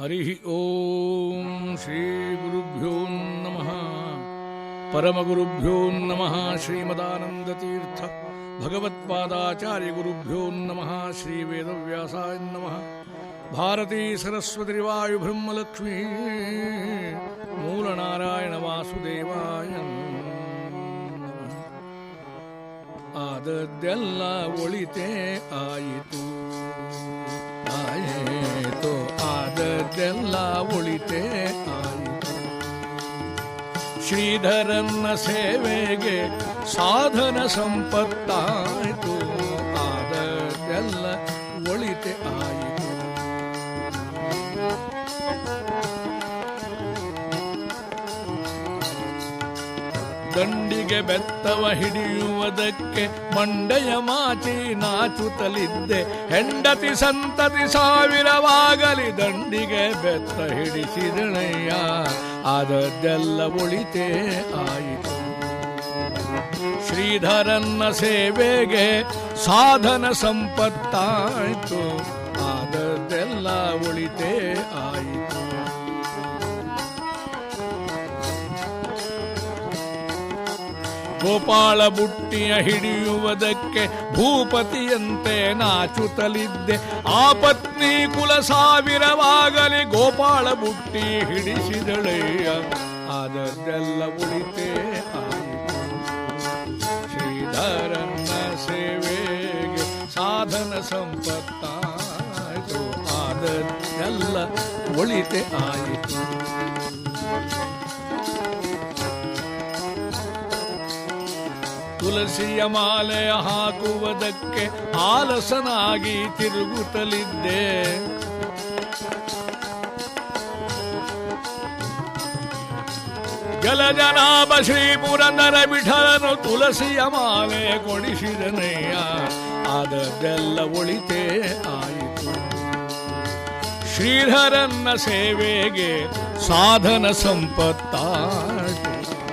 ಹರಿ ಓಂ ಶ್ರೀ ಗುರುಭ್ಯೋ ನಮಃ ಪರಮಗುರುಭ್ಯೋ ನಮಃ ಶ್ರೀಮದಾನಂದತೀರ್ಥ ಭಗವತ್ಪಾದಾಚಾರ್ಯ ಗುರುಭ್ಯೋ ನಮಃ ಶ್ರೀ ವೇದವ್ಯಾಸಾಯ ನಮಃ ಭಾರತೀ ಸರಸ್ವತಿ ವಾಯು ಬ್ರಹ್ಮಲಕ್ಷ್ಮೀ ಮೂಲನಾರಾಯಣ ವಾಸುದೇವಾಯ ನಮಃ ಆದದ್ದೆಲ್ಲ ಒಳಿತೇ ಆಯಿತು ಆಯಿತು ಆದದ್ದೆಲ್ಲ ಒಳಿತೇ ಆಯಿತು ಶ್ರೀಧರನ್ನ ಸೇವೆಗೆ ಸಾಧನ ಸಂಪತ್ತಾಯಿತು. ಆದದ್ದೆಲ್ಲ ದಂಡಿಗೆ ಬೆತ್ತವ ಹಿಡಿಯುವುದಕ್ಕೆ ಮಂಡೆಯ ಮಾಚಿ ನಾಚುತ್ತಲಿದ್ದೆ. ಹೆಂಡತಿ ಸಂತತಿ ಸಾವಿರವಾಗಲಿ ದಂಡಿಗೆ ಬೆತ್ತ ಹಿಡಿಸಿದಣಯ್ಯ ಆದದ್ದೆಲ್ಲ ಒಳಿತೇ ಆಯಿತು. ಶ್ರೀಧರನ್ನ ಸೇವೆಗೆ ಸಾಧನ ಸಂಪತ್ತಾಯಿತು, ಆದದ್ದೆಲ್ಲ ಒಳಿತೇ ಆಯಿತು. ಗೋಪಾಳ ಬುಟ್ಟಿಯ ಹಿಡಿಯುವುದಕ್ಕೆ ಭೂಪತಿಯಂತೆ ನಾಚುತ್ತಲಿದ್ದೆ. ಆ ಪತ್ನಿ ಕುಲ ಸಾವಿರವಾಗಲಿ ಗೋಪಾಳ ಬುಟ್ಟಿ ಹಿಡಿಸಿದಳೆಯ ಆದದ್ದೆಲ್ಲ ಉಳಿತೆ ಶ್ರೀಧರನ್ನ ಸೇವೆಗೆ ಸಾಧನ ಸಂಪತ್ತಾಯಿತು. ಆದದ್ದೆಲ್ಲ ಉಳಿತೆ ಆಯಿತು. ತುಳಸಿಯ ಮಾಲೆಯ ಹಾಕುವುದಕ್ಕೆ ಆಲಸನಾಗಿ ತಿರುಗುತ್ತಲಿದ್ದೆ. ಜಲಜನಾಭ ಶ್ರೀ ಪುರಂದರ ಬಿಠಲನು ತುಳಸಿಯ ಮಾಲೆ ಕೊಡಿಸಿದನೆಯ. ಆದದ್ದೆಲ್ಲ ಒಳಿತೇ ಆಯಿತು. ಶ್ರೀಧರನ್ನ ಸೇವೆಗೆ ಸಾಧನ ಸಂಪತ್ತ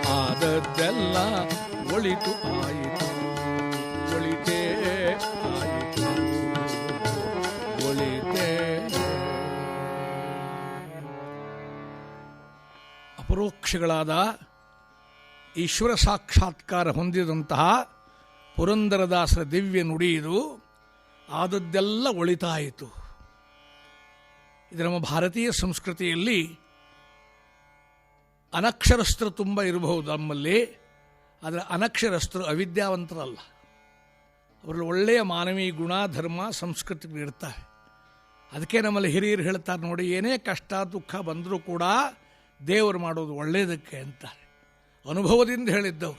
ಆದದ್ದೆಲ್ಲ ಒಳಿತು, ಆಯಿತು. ಒಳಿತೇ ಆಯಿತು. ಒಳಿತೇ. ಅಪರೋಕ್ಷಗಳಾದ ಈಶ್ವರ ಸಾಕ್ಷಾತ್ಕಾರ ಹೊಂದಿದಂತಹ ಪುರಂದರದಾಸರ ದಿವ್ಯ ನುಡಿಯಿದು ಆದದ್ದೆಲ್ಲ ಒಳಿತಾಯಿತು. ಇದು ನಮ್ಮ ಭಾರತೀಯ ಸಂಸ್ಕೃತಿಯಲ್ಲಿ ಅನಕ್ಷರಸ್ಥರು ತುಂಬ ಇರಬಹುದು ನಮ್ಮಲ್ಲಿ. ಆದರೆ ಅನಕ್ಷರಸ್ಥರು ಅವಿದ್ಯಾವಂತರಲ್ಲ. ಅವರಲ್ಲಿ ಒಳ್ಳೆಯ ಮಾನವೀಯ ಗುಣ, ಧರ್ಮ, ಸಂಸ್ಕೃತಿಗಳು ಇರ್ತವೆ. ಅದಕ್ಕೆ ನಮ್ಮಲ್ಲಿ ಹಿರಿಯರು ಹೇಳ್ತಾರೆ ನೋಡಿ, ಏನೇ ಕಷ್ಟ, ದುಃಖ ಬಂದರೂ ಕೂಡ ದೇವರು ಮಾಡೋದು ಒಳ್ಳೆಯದಕ್ಕೆ ಅಂತಾರೆ. ಅನುಭವದಿಂದ ಹೇಳಿದ್ದವು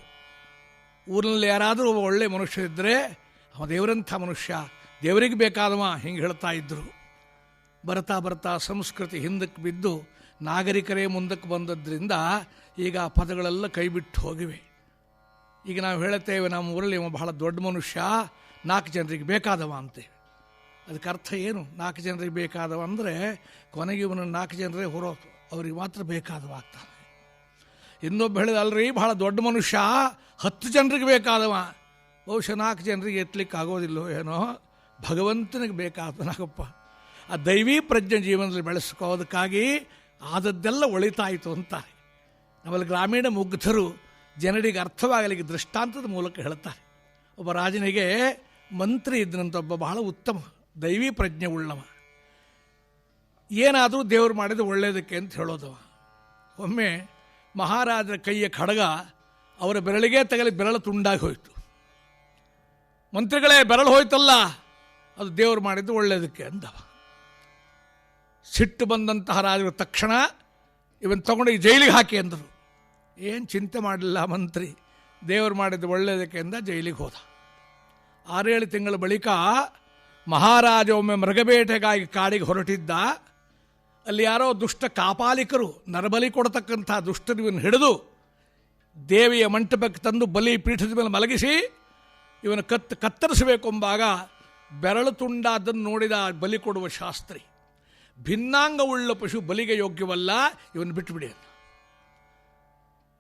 ಊರಿನಲ್ಲಿ ಯಾರಾದರೂ ಒಬ್ಬ ಮನುಷ್ಯ ಇದ್ದರೆ ಅವ ದೇವರಂಥ ಮನುಷ್ಯ, ದೇವರಿಗೆ ಬೇಕಾದವ ಹಿಂಗೆ ಹೇಳ್ತಾ ಇದ್ದರು ಬರ್ತಾ ಬರ್ತಾ ಸಂಸ್ಕೃತಿ ಹಿಂದಕ್ಕೆ ಬಿದ್ದು ನಾಗರಿಕರೇ ಮುಂದಕ್ಕೆ ಬಂದದ್ರಿಂದ ಈಗ ಆ ಪದಗಳೆಲ್ಲ ಕೈಬಿಟ್ಟು ಹೋಗಿವೆ. ಈಗ ನಾವು ಹೇಳುತ್ತೇವೆ, ನಮ್ಮ ಊರಲ್ಲಿ ಇವ ಬಹಳ ದೊಡ್ಡ ಮನುಷ್ಯ, ನಾಲ್ಕು ಜನರಿಗೆ ಬೇಕಾದವ ಅಂತೇವೆ ಅದಕ್ಕೆ ಅರ್ಥ ಏನು? ನಾಲ್ಕು ಜನರಿಗೆ ಬೇಕಾದವ ಅಂದರೆ ಕೊನೆಗೆ ಇವನು ನಾಲ್ಕು ಜನರೇ ಹೊರೋ ಅವ್ರಿಗೆ ಮಾತ್ರ ಬೇಕಾದವ ಆಗ್ತಾನೆ. ಇನ್ನೊಬ್ಬ ಹೇಳಿದ ಅಲ್ರಿ ಬಹಳ ದೊಡ್ಡ ಮನುಷ್ಯ, ಹತ್ತು ಜನರಿಗೆ ಬೇಕಾದವ. ಬಹುಶಃ ನಾಲ್ಕು ಜನರಿಗೆ ಎತ್ತಲಿಕ್ಕೆ ಆಗೋದಿಲ್ಲೋ ಏನೋ? ಭಗವಂತನಿಗೆ ಬೇಕಾದನಾಗಪ್ಪ ಆ ದೈವಿ ಪ್ರಜ್ಞೆ ಜೀವನದಲ್ಲಿ ಬೆಳೆಸ್ಕೋದಕ್ಕಾಗಿ ಆದದ್ದೆಲ್ಲ ಒಳಿತಾಯಿತು ಅಂತಾರೆ. ಆಮೇಲೆ ಗ್ರಾಮೀಣ ಮುಗ್ಧರು ಜನರಿಗೆ ಅರ್ಥವಾಗಲಿಕ್ಕೆ ದೃಷ್ಟಾಂತದ ಮೂಲಕ ಹೇಳುತ್ತಾರೆ. ಒಬ್ಬ ರಾಜನಿಗೆ ಮಂತ್ರಿ ಇದ್ದಂಥ ಒಬ್ಬ ಬಹಳ ಉತ್ತಮ, ದೈವಿ ಪ್ರಜ್ಞೆ ಉಳ್ಳವ. ಏನಾದರೂ ದೇವರು ಮಾಡಿದ ಒಳ್ಳೆಯದಕ್ಕೆ ಅಂತ ಹೇಳೋದವ. ಒಮ್ಮೆ ಮಹಾರಾಜರ ಕೈಯ ಖಡ್ಗ ಅವರ ಬೆರಳಿಗೆ ತಗಲಿ ಬೆರಳು ತುಂಡಾಗಿ ಹೋಯಿತು. ಮಂತ್ರಿಗಳೇ, ಬೆರಳು ಹೋಯ್ತಲ್ಲ, ಅದು ದೇವರು ಮಾಡಿದ್ದು ಒಳ್ಳೆಯದಕ್ಕೆ ಅಂದವ. ಸಿಟ್ಟು ಬಂದಂತಹ ರಾಜರು ತಕ್ಷಣ ಇವನ್ ತಗೊಂಡು ಜೈಲಿಗೆ ಹಾಕಿ ಅಂದರು. ಏನು ಚಿಂತೆ ಮಾಡಲಿಲ್ಲ ಮಂತ್ರಿ. ದೇವರು ಮಾಡಿದ್ದು ಒಳ್ಳೆಯದಕ್ಕೆ ಅಂದ ಜೈಲಿಗೆ ಹೋದ. ಆರೇಳು ತಿಂಗಳ ಬಳಿಕ ಮಹಾರಾಜ ಒಮ್ಮೆ ಮೃಗಬೇಟೆಗಾಗಿ ಕಾಡಿಗೆ ಹೊರಟಿದ್ದ. ಅಲ್ಲಿ ಯಾರೋ ದುಷ್ಟ ಕಾಪಾಲಿಕರು ನರಬಲಿ ಕೊಡತಕ್ಕಂಥ ದುಷ್ಟರಿವನ್ನು ಹಿಡಿದು ದೇವಿಯ ಮಂಟಪಕ್ಕೆ ತಂದು ಬಲಿ ಪೀಠದ ಮೇಲೆ ಮಲಗಿಸಿ ಇವನು ಕತ್ ಕತ್ತರಿಸಬೇಕೆಂಬಾಗ ಬೆರಳು ತುಂಡಾದನ್ನು ನೋಡಿದ ಬಲಿ ಕೊಡುವ ಶಾಸ್ತ್ರಿ. ಭಿನ್ನಾಂಗವುಳ್ಳ ಪಶು ಬಲಿಗೆ ಯೋಗ್ಯವಲ್ಲ, ಇವನು ಬಿಟ್ಟುಬಿಡಿ ಅಂತ.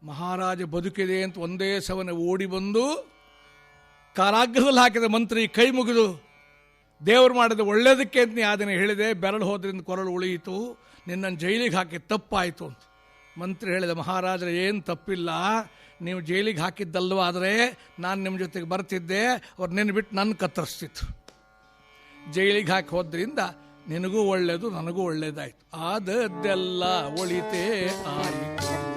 ಮಹಾರಾಜ ಬದುಕಿದೆ ಅಂತ ಒಂದೇ ಸವನ ಓಡಿ ಬಂದು ಕಾರಾಗ್ರಹದಲ್ಲಿ ಹಾಕಿದ ಮಂತ್ರಿ ಕೈ ಮುಗಿದು, ದೇವರು ಮಾಡಿದ ಒಳ್ಳೇದಕ್ಕೆ ಅಂತ ನೀ ಆ ದಿನ ಹೇಳಿದೆ, ಬೆರಳು ಹೋದ್ರಿಂದ ಕೊರಳು ಉಳಿಯಿತು, ನಿನ್ನನ್ನು ಜೈಲಿಗೆ ಹಾಕಿ ತಪ್ಪಾಯಿತು ಅಂತ. ಮಂತ್ರಿ ಹೇಳಿದ, ಮಹಾರಾಜರ, ಏನು ತಪ್ಪಿಲ್ಲ. ನೀವು ಜೈಲಿಗೆ ಹಾಕಿದ್ದಲ್ವಾದರೆ ನಾನು ನಿಮ್ಮ ಜೊತೆಗೆ ಬರ್ತಿದ್ದೆ, ಅವ್ರು ನಿನ್ನ ಬಿಟ್ಟು ನನ್ನ ಕತ್ತರಿಸ್ತಿತ್ತು ಜೈಲಿಗೆ ಹಾಕಿ ಹೋದ್ರಿಂದ ನಿನಗೂ ಒಳ್ಳೇದು, ನನಗೂ ಒಳ್ಳೇದಾಯ್ತು. ಆದದ್ದೆಲ್ಲ ಒಳಿತೇ ಆಯಿತು.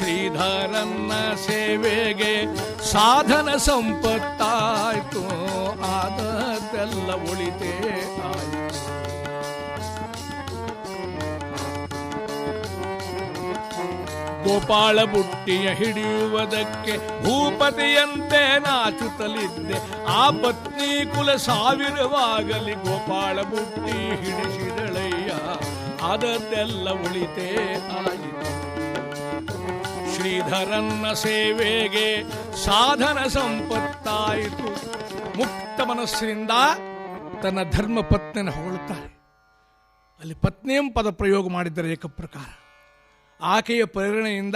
ಶ್ರೀಧರನ್ನ ಸೇವೆಗೆ ಸಾಧನ ಸಂಪತ್ತಾಯ್ತು. ಆದದ್ದೆಲ್ಲ ಉಳಿತೇ ಗೋಪಾಳ ಬುಟ್ಟಿಯ ಹಿಡಿಯುವುದಕ್ಕೆ ಭೂಪತಿಯಂತೆ ನಾಚುತ್ತಲಿದ್ದೆ. ಆ ಪತ್ನಿ ಕುಲ ಸಾವಿರವಾಗಲಿ ಗೋಪಾಳ ಬುಟ್ಟಿ ಹಿಡಿಸಿದಳಯ್ಯ. ಅದದ್ದೆಲ್ಲ ಉಳಿತೇ ಆಯಿತು. ಶ್ರೀಧರನ್ನ ಸೇವೆಗೆ ಸಾಧನ ಸಂಪತ್ತಾಯಿತು. ಮುಕ್ತ ಮನಸ್ಸಿನಿಂದ ತನ್ನ ಧರ್ಮ ಪತ್ನಿಯನ್ನು ಹೊಗಳುತ್ತಾರೆ. ಅಲ್ಲಿ ಪತ್ನಿಯಂ ಪದ ಪ್ರಯೋಗ ಮಾಡಿದ್ದಾರೆ ಏಕಪ್ರಕಾರ ಆಕೆಯ ಪ್ರೇರಣೆಯಿಂದ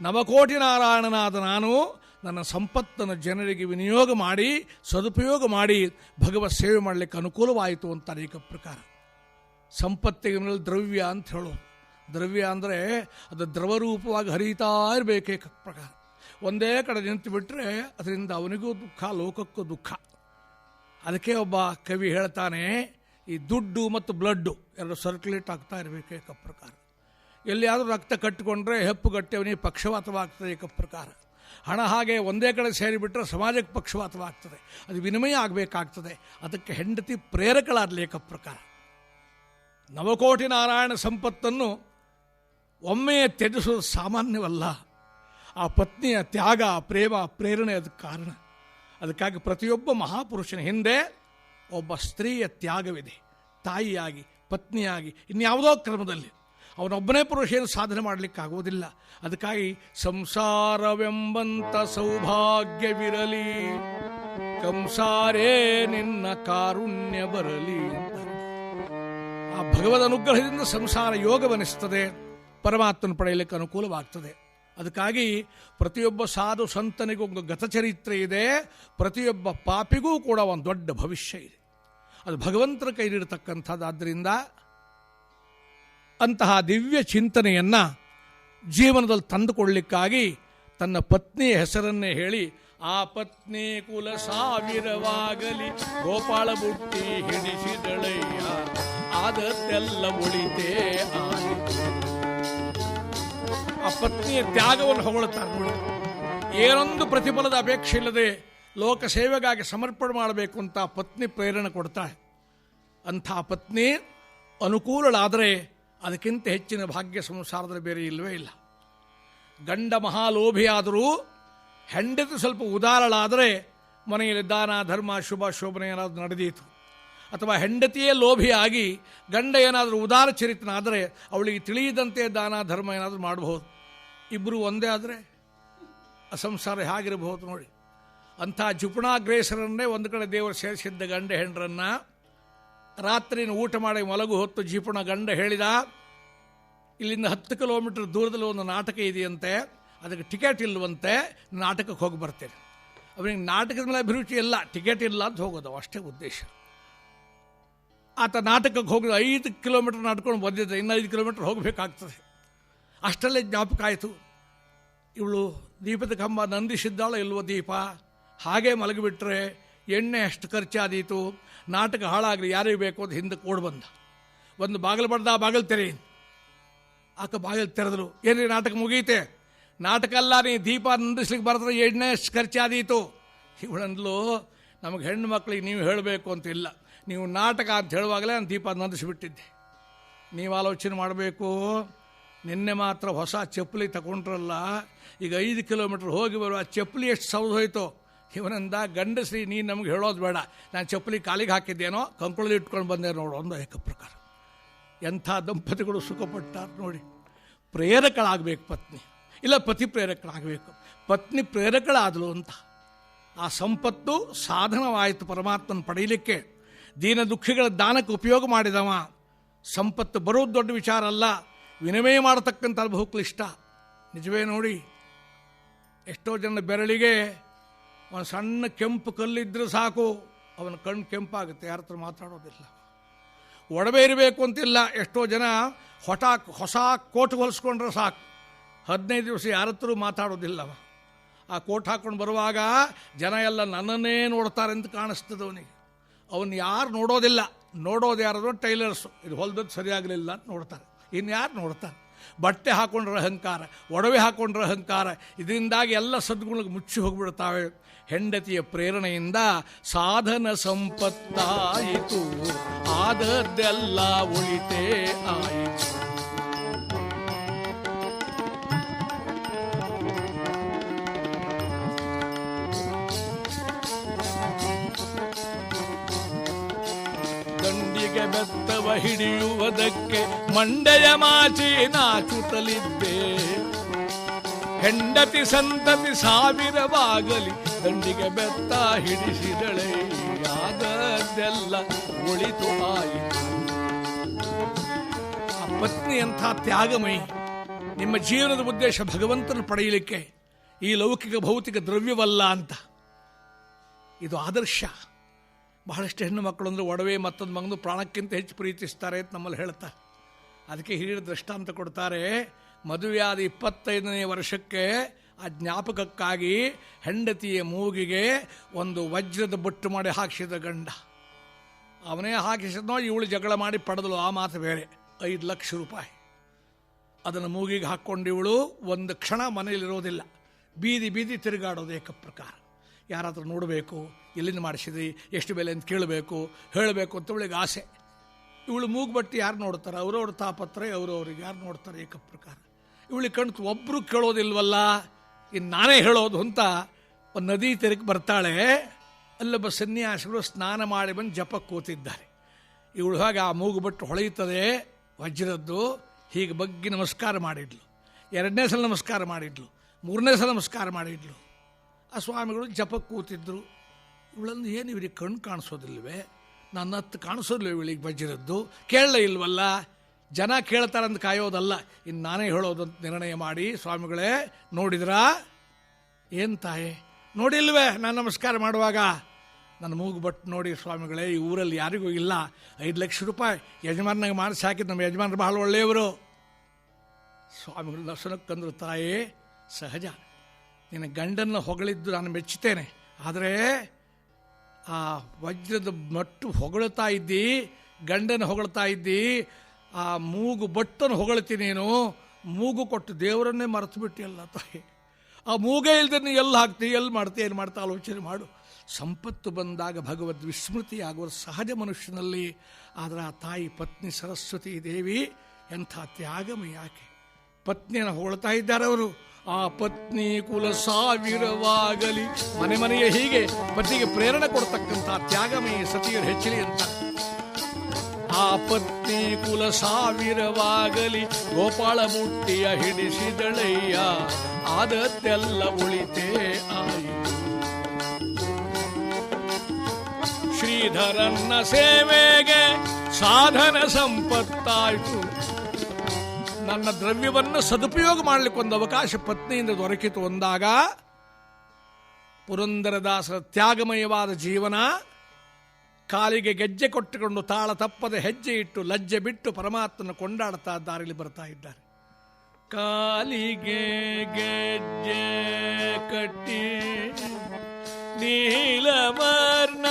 ನವಕೋಟಿ ನಾರಾಯಣನಾದ ನಾನು ನನ್ನ ಸಂಪತ್ತನ್ನು ಜನರಿಗೆ ವಿನಿಯೋಗ ಮಾಡಿ, ಸದುಪಯೋಗ ಮಾಡಿ ಭಗವತ್ ಸೇವೆ ಮಾಡಲಿಕ್ಕೆ ಅನುಕೂಲವಾಯಿತು ಅಂತ ಏಕಪ್ರಕಾರ ಪ್ರಕಾರ. ಸಂಪತ್ತಿಗೆ ದ್ರವ್ಯ ಅಂತ ಹೇಳೋದು. ದ್ರವ್ಯ ಅಂದರೆ ಅದು ದ್ರವರೂಪವಾಗಿ ಹರಿತಾ ಇರಬೇಕು ಏಕ ಪ್ರಕಾರ. ಒಂದೇ ಕಡೆ ನಿಂತು ಬಿಟ್ಟರೆ ಅದರಿಂದ ಅವನಿಗೂ ದುಃಖ, ಲೋಕಕ್ಕೂ ದುಃಖ. ಅದಕ್ಕೆ ಒಬ್ಬ ಕವಿ ಹೇಳ್ತಾನೆ, ಈ ದುಡ್ಡು ಮತ್ತು ಬ್ಲಡ್ಡು ಎರಡು ಸರ್ಕ್ಯುಲೇಟ್ ಆಗ್ತಾ ಇರಬೇಕು ಏಕ ಪ್ರಕಾರ. ಎಲ್ಲಿಯಾದರೂ ರಕ್ತ ಕಟ್ಟಿಕೊಂಡ್ರೆ ಹೆಪ್ಪುಗಟ್ಟಿ ಅವನಿಗೆ ಪಕ್ಷವಾತವಾಗ್ತದೆ ಏಕ ಪ್ರಕಾರ. ಹಣ ಹಾಗೆ ಒಂದೇ ಕಡೆ ಸೇರಿಬಿಟ್ರೆ ಸಮಾಜಕ್ಕೆ ಪಕ್ಷವಾತವಾಗ್ತದೆ. ಅದು ವಿನಿಮಯ ಆಗಬೇಕಾಗ್ತದೆ. ಅದಕ್ಕೆ ಹೆಂಡತಿ ಪ್ರೇರಕಳಾದ ಏಕ ಪ್ರಕಾರ. ನವಕೋಟಿ ನಾರಾಯಣ ಸಂಪತ್ತನ್ನು ಒಮ್ಮೆ ತ್ಯಜಿಸೋದು ಸಾಮಾನ್ಯವಲ್ಲ. ಆ ಪತ್ನಿಯ ತ್ಯಾಗ, ಪ್ರೇಮ, ಪ್ರೇರಣೆ ಅದಕ್ಕೆ ಕಾರಣ. ಅದಕ್ಕಾಗಿ ಪ್ರತಿಯೊಬ್ಬ ಮಹಾಪುರುಷನ ಹಿಂದೆ ಒಬ್ಬ ಸ್ತ್ರೀಯ ತ್ಯಾಗವಿದೆ. ತಾಯಿಯಾಗಿ, ಪತ್ನಿಯಾಗಿ, ಇನ್ಯಾವುದೋ ಕ್ರಮದಲ್ಲಿ. ಅವನೊಬ್ಬನೇ ಪುರುಷ ಏನು ಸಾಧನೆ ಮಾಡಲಿಕ್ಕಾಗುವುದಿಲ್ಲ. ಅದಕ್ಕಾಗಿ ಸಂಸಾರವೆಂಬಂತ ಸೌಭಾಗ್ಯವಿರಲಿ ಕಂಸಾರೇ ನಿನ್ನ ಕಾರುಣ್ಯ ಬರಲಿ ಅಂತ. ಆ ಭಗವದ್ ಅನುಗ್ರಹದಿಂದ ಸಂಸಾರ ಯೋಗವನಿಸ್ತದೆ ಪರಮಾತ್ಮನ ಪಡೆಯಲಿಕ್ಕೆ ಅನುಕೂಲವಾಗ್ತದೆ. ಅದಕ್ಕಾಗಿ ಪ್ರತಿಯೊಬ್ಬ ಸಾಧು ಸಂತನಿಗೂ ಒಂದು ಗತಚರಿತ್ರೆ ಇದೆ. ಪ್ರತಿಯೊಬ್ಬ ಪಾಪಿಗೂ ಕೂಡ ಒಂದು ದೊಡ್ಡ ಭವಿಷ್ಯ ಇದೆ. ಅದು ಭಗವಂತನ ಕೈಲಿರತಕ್ಕಂಥದ್ದಾದ್ದರಿಂದ ಅಂತಹ ದಿವ್ಯ ಚಿಂತನೆಯನ್ನು ಜೀವನದಲ್ಲಿ ತಂದುಕೊಳ್ಳಿಕ್ಕಾಗಿ ತನ್ನ ಪತ್ನಿಯ ಹೆಸರನ್ನೇ ಹೇಳಿ, ಆ ಪತ್ನಿ ಕುಲ ಸಾವಿರವಾಗಲಿ ಗೋಪಾಳ ಬುಟ್ಟಿ ಹಿಡಿಸಿದಳಯ್ಯ, ಆದದ್ದೆಲ್ಲ ಉಳಿತೇ ಆಯಿತು ಆ ಪತ್ನಿಯ ತ್ಯಾಗವನ್ನು ಹೊಗಳುತ್ತಾರೆ ನೋಡಿ. ಏನೊಂದು ಪ್ರತಿಫಲದ ಅಪೇಕ್ಷೆ ಇಲ್ಲದೆ ಲೋಕ ಸೇವೆಗಾಗಿ ಸಮರ್ಪಣೆ ಮಾಡಬೇಕು ಅಂತ ಪತ್ನಿ ಪ್ರೇರಣೆ ಕೊಡ್ತಾಳೆ. ಅಂಥ ಪತ್ನಿ ಅನುಕೂಲಳಾದರೆ ಅದಕ್ಕಿಂತ ಹೆಚ್ಚಿನ ಭಾಗ್ಯ ಸಂಸಾರದಲ್ಲಿ ಬೇರೆ ಇಲ್ಲವೇ ಇಲ್ಲ. ಗಂಡ ಮಹಾಲೋಭಿಯಾದರೂ ಹೆಂಡತಿ ಸ್ವಲ್ಪ ಉದಾರಳಾದರೆ ಮನೆಯಲ್ಲಿ ದಾನ, ಧರ್ಮ, ಶುಭ, ಶೋಭನೆ ಏನಾದರೂ ನಡೆದೀತು. ಅಥವಾ ಹೆಂಡತಿಯೇ ಲೋಭಿಯಾಗಿ ಗಂಡ ಏನಾದರೂ ಉದಾರ ಚರಿತನಾದರೆ ಅವಳಿಗೆ ತಿಳಿಯದಂತೆ ದಾನ ಧರ್ಮ ಏನಾದರೂ ಮಾಡಬಹುದು? ಇಬ್ಬರು ಒಂದೇ ಆದರೆ ಅಸಂಸಾರ ಸಂಸಾರ ಹೇಗಿರಬಹುದು ನೋಡಿ. ಅಂಥ ಜುಪುಣಾಗ್ರೇಸರನ್ನೇ ಒಂದು ಕಡೆ ದೇವರು ಸೇರಿಸಿದ್ದ ಗಂಡ ಹೆಂಡ್ರನ್ನ ರಾತ್ರಿನ ಊಟ ಮಾಡಿ ಮಲಗು ಹೊತ್ತು ಜಿಪುಣ ಗಂಡ ಹೇಳಿದ, ಇಲ್ಲಿಂದ ಹತ್ತು ಕಿಲೋಮೀಟರ್ ದೂರದಲ್ಲಿ ಒಂದು ನಾಟಕ ಇದೆಯಂತೆ, ಅದಕ್ಕೆ ಟಿಕೆಟ್ ಇಲ್ಲವಂತೆ ನಾಟಕಕ್ಕೆ ಹೋಗಿ ಬರ್ತೇನೆ. ಅವನಿಗೆ ನಾಟಕದ ಮೇಲೆ ಅಭಿರುಚಿ ಇಲ್ಲ, ಟಿಕೆಟ್ ಇಲ್ಲ ಅಂತ ಹೋಗೋದು, ಅಷ್ಟೇ ಉದ್ದೇಶ. ಆತ ನಾಟಕಕ್ಕೆ ಹೋಗಿ ಐದು ಕಿಲೋಮೀಟರ್ ನಡ್ಕೊಂಡು ಬಂದಿದ್ದೆ ಇನ್ನು ಐದು ಕಿಲೋಮೀಟರ್ ಹೋಗಬೇಕಾಗ್ತದೆ. ಅಷ್ಟರಲ್ಲೇ ಜ್ಞಾಪಕ ಆಯಿತು. ಇವಳು ದೀಪದ ಕಂಬ ನಂದಿಸಿದ್ದಾಳ ಇಲ್ವೋ ದೀಪ? ಹಾಗೆ ಮಲಗಿಬಿಟ್ರೆ ಎಣ್ಣೆ ಅಷ್ಟು ಖರ್ಚಾದೀತು. ನಾಟಕ ಹಾಳಾಗಲಿ, ಯಾರಿಗೆ ಬೇಕು ಅಂತ ಹಿಂದಕ್ಕೆ ಓಡ್ ಬಂದ. ಒಂದು ಬಾಗಿಲು ಬಡ್ದ ಬಾಗಿಲು ತೆರೆ. ಆಕ ಬಾಗಿಲು ತೆರೆದ್ರು. ಏನ್ರಿ ನಾಟಕ ಮುಗೀತೆ? ನಾಟಕ ಅಲ್ಲ ನೀ ದೀಪ ನಂದಿಸ್ಲಿಕ್ಕೆ ಬರೆದ್ರೆ ಎಣ್ಣೆ ಅಷ್ಟು ಖರ್ಚಾದೀತು. ಇವಳಂದ್ಲು ನಮಗೆ ಹೆಣ್ಣು ಮಕ್ಕಳಿಗೆ ನೀವು ಹೇಳಬೇಕು ಅಂತಿಲ್ಲ. ನೀವು ನಾಟಕ ಅಂತ ಹೇಳುವಾಗಲೇ ನಾನು ದೀಪ ನಂದಿಸಿಬಿಟ್ಟಿದ್ದೆ. ನೀವು ಆಲೋಚನೆ ಮಾಡಬೇಕು. ನಿನ್ನೆ ಮಾತ್ರ ಹೊಸ ಚಪ್ಪಲಿ ತಗೊಂಡ್ರಲ್ಲ, ಈಗ ಐದು ಕಿಲೋಮೀಟ್ರ್ ಹೋಗಿ ಬರುವ ಆ ಚಪ್ಪಲಿ ಎಷ್ಟು ಸೌದು ಹೋಯ್ತು. ಇವನಿಂದ ಗಂಡಸ್ರಿ, ನೀನು ನಮ್ಗೆ ಹೇಳೋದು ಬೇಡ. ನಾನು ಚಪ್ಪಲಿ ಕಾಲಿಗೆ ಹಾಕಿದ್ದೇನೋ, ಕಂಕುಳಲ್ಲಿ ಇಟ್ಕೊಂಡು ಬಂದೆ ನೋಡು, ಒಂದು ಏಕ ಪ್ರಕಾರ. ಎಂಥ ದಂಪತಿಗಳು ಸುಖಪಟ್ಟಾರ ನೋಡಿ. ಪ್ರೇರಕಳಾಗಬೇಕು ಪತ್ನಿ. ಇಲ್ಲ ಪತಿ ಪ್ರೇರಕಳಾಗಬೇಕು. ಪತ್ನಿ ಪ್ರೇರಕಳಾದಳು ಅಂತ. ಆ ಸಂಪತ್ತು ಸಾಧನವಾಯಿತು ಪರಮಾತ್ಮನ ಪಡೆಯಲಿಕ್ಕೆ ದೀನ ದುಃಖಿಗಳ ದಾನಕ್ಕೆ ಉಪಯೋಗ ಮಾಡಿದವ. ಸಂಪತ್ತು ಬರೋದು ದೊಡ್ಡ ವಿಚಾರ ಅಲ್ಲ. ವಿನಿಮಯ ಮಾಡತಕ್ಕಂಥ ಕ್ಲಿಷ್ಟ ನಿಜವೇ ನೋಡಿ, ಎಷ್ಟೋ ಜನ ಬೆರಳಿಗೆ ಒಂದು ಸಣ್ಣ ಕೆಂಪು ಕಲ್ಲಿದ್ದರೂ ಸಾಕು, ಅವನ ಕಣ್ಣು ಕೆಂಪಾಗುತ್ತೆ, ಯಾರ ಹತ್ರ ಮಾತಾಡೋದಿಲ್ಲ. ಒಡವೆ ಇರಬೇಕು ಅಂತಿಲ್ಲ, ಎಷ್ಟೋ ಜನ ಹೊಟಾಕ್, ಹೊಸ ಕೋಟ್ ಹೊಲಿಸ್ಕೊಂಡ್ರೆ ಸಾಕು. ಹದಿನೈದು ದಿವಸ ಯಾರ ಹತ್ರ ಮಾತಾಡೋದಿಲ್ಲ ಆ ಕೋಟ್ ಹಾಕ್ಕೊಂಡು ಬರುವಾಗ ಜನ ಎಲ್ಲ ನನ್ನನ್ನೇ ನೋಡ್ತಾರೆ ಅಂತ ಕಾಣಿಸ್ತದೆ ಅವನಿಗೆ. ಅವನು ಯಾರು ನೋಡೋದಿಲ್ಲ. ನೋಡೋದು ಯಾರಾದ್ರು ಟೈಲರ್ಸು. ಇದು ಹೊಲ್ದದ್ದು ಸರಿಯಾಗಲಿಲ್ಲ ಅಂತ ನೋಡ್ತಾರೆ. ಇನ್ನು ಯಾರು ನೋಡ್ತಾರೆ? ಬಟ್ಟೆ ಹಾಕೊಂಡ್ರೆ ಅಹಂಕಾರ, ಒಡವೆ ಹಾಕೊಂಡ್ರೆ ಅಹಂಕಾರ. ಇದರಿಂದಾಗಿ ಎಲ್ಲ ಸದ್ಗುಣಕ್ಕೆ ಮುಚ್ಚಿ ಹೋಗಿಬಿಡ್ತಾವೆ. ಹೆಂಡತಿಯ ಪ್ರೇರಣೆಯಿಂದ ಸಾಧನ ಸಂಪತ್ತಾಯಿತು. ಆದದ್ದೆಲ್ಲ ಉಳಿತೇ ಆಯಿತು. ಬೆತ್ತವ ಹಿಡಿಯುವುದಕ್ಕೆ ಮಂಡೆಯ ಮಾಚಿ ನಾಚುತ್ತಲಿದ್ದೆ ಹೆಂಡತಿ ಸಂತತಿ ಸಾವಿರವಾಗಲಿ ದಂಡಿಗೆ ಬೆತ್ತ ಹಿಡಿಸಿದಳೆ, ಆದದ್ದೆಲ್ಲ ಒಳಿತು ಆಯಿತು. ಆ ಪತ್ನಿ ಅಂಥ ತ್ಯಾಗಮಯಿ, ನಿಮ್ಮ ಜೀವನದ ಉದ್ದೇಶ ಭಗವಂತನ ಪಡೆಯಲಿಕ್ಕೆ ಈ ಲೌಕಿಕ ಭೌತಿಕ ದ್ರವ್ಯವಲ್ಲ ಅಂತ. ಇದು ಆದರ್ಶ. ಬಹಳಷ್ಟು ಹೆಣ್ಣು ಮಕ್ಕಳು ಅಂದರೆ ಒಡವೆ ಮತ್ತೊಂದು ಮಗನು ಪ್ರಾಣಕ್ಕಿಂತ ಹೆಚ್ಚು ಪ್ರೀತಿಸ್ತಾರೆ ಅಂತ ನಮ್ಮಲ್ಲಿ ಹೇಳ್ತಾ. ಅದಕ್ಕೆ ಹಿರಿಯರ ದೃಷ್ಟಾಂತ ಕೊಡ್ತಾರೆ, ಮದುವೆಯಾದ ಇಪ್ಪತ್ತೈದನೇ ವರ್ಷಕ್ಕೆ ಆ ಜ್ಞಾಪಕಕ್ಕಾಗಿ ಹೆಂಡತಿಯ ಮೂಗಿಗೆ ಒಂದು ವಜ್ರದ ಬೊಟ್ಟು ಮಾಡಿ ಹಾಕಿಸಿದ ಗಂಡ. ಅವನೇ ಹಾಕಿಸಿದ್ನೋ ಇವಳು ಜಗಳ ಮಾಡಿ ಪಡೆದಳು, ಆ ಮಾತು ಬೇರೆ. ಐದು ಲಕ್ಷ ರೂಪಾಯಿ. ಅದನ್ನು ಮೂಗಿಗೆ ಹಾಕ್ಕೊಂಡು ಇವಳು ಒಂದು ಕ್ಷಣ ಮನೆಯಲ್ಲಿರೋದಿಲ್ಲ. ಬೀದಿ ಬೀದಿ ತಿರುಗಾಡೋದು ಏಕ ಪ್ರಕಾರ ಯಾರಾದರೂ ನೋಡಬೇಕು, ಎಲ್ಲಿಂದ ಮಾಡಿಸಿದ್ರಿ, ಎಷ್ಟು ಬೆಲೆ ಅಂತ ಕೇಳಬೇಕು, ಹೇಳಬೇಕು ಅಂತ ಅವಳಿಗೆ ಆಸೆ. ಇವಳು ಮೂಗ್ಬಟ್ಟಿ ಯಾರು ನೋಡ್ತಾರೆ? ಅವರವ್ರ ತಾಪತ್ರೆ ಅವರವ್ರಿಗೆ ಯಾರು ನೋಡ್ತಾರೆ ಏಕ ಪ್ರಕಾರ. ಇವಳಿಗೆ ಕಣ್ತು ಒಬ್ಬರು ಕೇಳೋದಿಲ್ವಲ್ಲ? ಇನ್ನು ನಾನೇ ಹೇಳೋದು ಅಂತ ಒಂದು ನದಿ ತೆರಕ್ಕೆ ಬರ್ತಾಳೆ. ಅಲ್ಲೊಬ್ಬ ಸನ್ಯಾಸಿಗಳು ಸ್ನಾನ ಮಾಡಿ ಬಂದು ಜಪ ಕೂತಿದ್ದಾರೆ. ಇವಳು ಹಾಗೆ ಆ ಮೂಗು ಬಟ್ಟು ಹೊಳೆಯುತ್ತದೆ, ವಜ್ರದ್ದು, ಹೀಗೆ ಬಗ್ಗಿ ನಮಸ್ಕಾರ ಮಾಡಿದ್ಲು. ಎರಡನೇ ಸಲ ನಮಸ್ಕಾರ ಮಾಡಿದ್ಲು. ಮೂರನೇ ಸಲ ನಮಸ್ಕಾರ ಮಾಡಿದ್ಲು. ಆ ಸ್ವಾಮಿಗಳು ಜಪಕ್ಕೆ ಕೂತಿದ್ರು. ಇವಳನ್ನು ಏನು ಇವರಿಗೆ ಕಣ್ಣು ಕಾಣಿಸೋದಿಲ್ವೇ? ನನ್ನ ಹತ್ತು ಕಾಣಿಸೋದಿಲ್ಲ ಇವಳಿಗೆ ಬಜ್ಜಿರದ್ದು? ಕೇಳಲೇ ಇಲ್ವಲ್ಲ? ಜನ ಕೇಳ್ತಾರಂತ ಕಾಯೋದಲ್ಲ. ಇನ್ನು ನಾನೇ ಹೇಳೋದು ಅಂತ ನಿರ್ಣಯ ಮಾಡಿ. ಸ್ವಾಮಿಗಳೇ, ನೋಡಿದ್ರಾ? ಏನು ತಾಯಿ? ನೋಡಿಲ್ವೇ? ನಾನು ನಮಸ್ಕಾರ ಮಾಡುವಾಗ? ನನ್ನ ಮೂಗು ಬಟ್ಟು ನೋಡಿ ಸ್ವಾಮಿಗಳೇ, ಈ ಊರಲ್ಲಿ ಯಾರಿಗೂ ಇಲ್ಲ. ಐದು ಲಕ್ಷ ರೂಪಾಯಿ ಯಜಮಾನ್ನಾಗ ಮಾಡಿಸಿ ಹಾಕಿದ್ದು ನಮ್ಮ ಯಜಮಾನರು ಬಹಳ ಒಳ್ಳೆಯವರು. ಸ್ವಾಮಿಗಳು ದರ್ಶನಕ್ಕಂದ್ರು ತಾಯೇ, ಸಹಜ. ನಿನ್ನ ಗಂಡನ್ನು ಹೊಗಳಿದ್ದು ನಾನು ಮೆಚ್ಚುತ್ತೇನೆ ಆದರೆ ಆ ವಜ್ರದ ಮಟ್ಟು ಹೊಗಳುತ್ತಾ ಇದ್ದಿ, ಗಂಡನ ಹೊಗಳ್ತಾ ಇದ್ದಿ, ಆ ಮೂಗು ಬಟ್ಟನ್ನು ಹೊಗಳ್ತಿ ನೀನು, ಮೂಗು ಕೊಟ್ಟು ದೇವರನ್ನೇ ಮರೆತು ಬಿಟ್ಟಿಯಲ್ಲ ತಾಯಿ. ಆ ಮೂಗೇ ಇಲ್ಲದೆ ನೀನು ಎಲ್ಲಿ ಹಾಕ್ತಿ, ಎಲ್ಲಿ ಮಾಡ್ತಿ, ಏನು ಮಾಡ್ತಾ ಆಲೋಚನೆ ಮಾಡು. ಸಂಪತ್ತು ಬಂದಾಗ ಭಗವದ್ ವಿಸ್ಮೃತಿ ಆಗುವ ಸಹಜ ಮನುಷ್ಯನಲ್ಲಿ, ಆದರೆ ಆ ತಾಯಿ ಪತ್ನಿ ಸರಸ್ವತಿ ದೇವಿ ಎಂಥ ತ್ಯಾಗಮ ಯಾಕೆ ಪತ್ನಿಯನ್ನು ಹೋಳ್ತಾ ಇದ್ದಾರೆ ಅವರು. ಆ ಪತ್ನಿ ಕುಲ ಸಾವಿರವಾಗಲಿ. ಮನೆ ಮನೆಯ ಹೀಗೆ ಪತ್ನಿಗೆ ಪ್ರೇರಣೆ ಕೊಡ್ತಕ್ಕಂಥ ತ್ಯಾಗಮಯ ಸತಿಯರು ಹೆಚ್ಚಲಿ ಅಂತ. ಆ ಪತ್ನಿ ಕುಲ ಸಾವಿರವಾಗಲಿ. ಗೋಪಾಳ ಮುಟ್ಟಿಯ ಹಿಡಿಸಿದಳಯ್ಯ. ಆದತ್ತೆಲ್ಲ ಉಳಿತೇ ಆಯಿತು. ಶ್ರೀಧರನ್ನ ಸೇವೆಗೆ ಸಾಧನ ಸಂಪತ್ತಾಯಿತು. ನನ್ನ ದ್ರವ್ಯವನ್ನು ಸದುಪಯೋಗ ಮಾಡಲಿಕ್ಕೆ ಒಂದು ಅವಕಾಶ ಪತ್ನಿಯಿಂದ ದೊರಕಿತು ಅಂದಾಗ ಪುರಂದರದಾಸರ ತ್ಯಾಗಮಯವಾದ ಜೀವನ, ಕಾಲಿಗೆ ಗೆಜ್ಜೆ ಕೊಟ್ಟುಕೊಂಡು ತಾಳ ತಪ್ಪದೆ ಹೆಜ್ಜೆ ಇಟ್ಟು ಲಜ್ಜೆ ಬಿಟ್ಟು ಪರಮಾತ್ಮನ ಕೊಂಡಾಡ್ತಾ ದಾರಿಲಿ ಬರ್ತಾ ಇದ್ದಾರೆ. ಕಾಲಿಗೆ ಗೆಜ್ಜೆ ಕಟ್ಟಿ ನೀಲವರ್ಣನ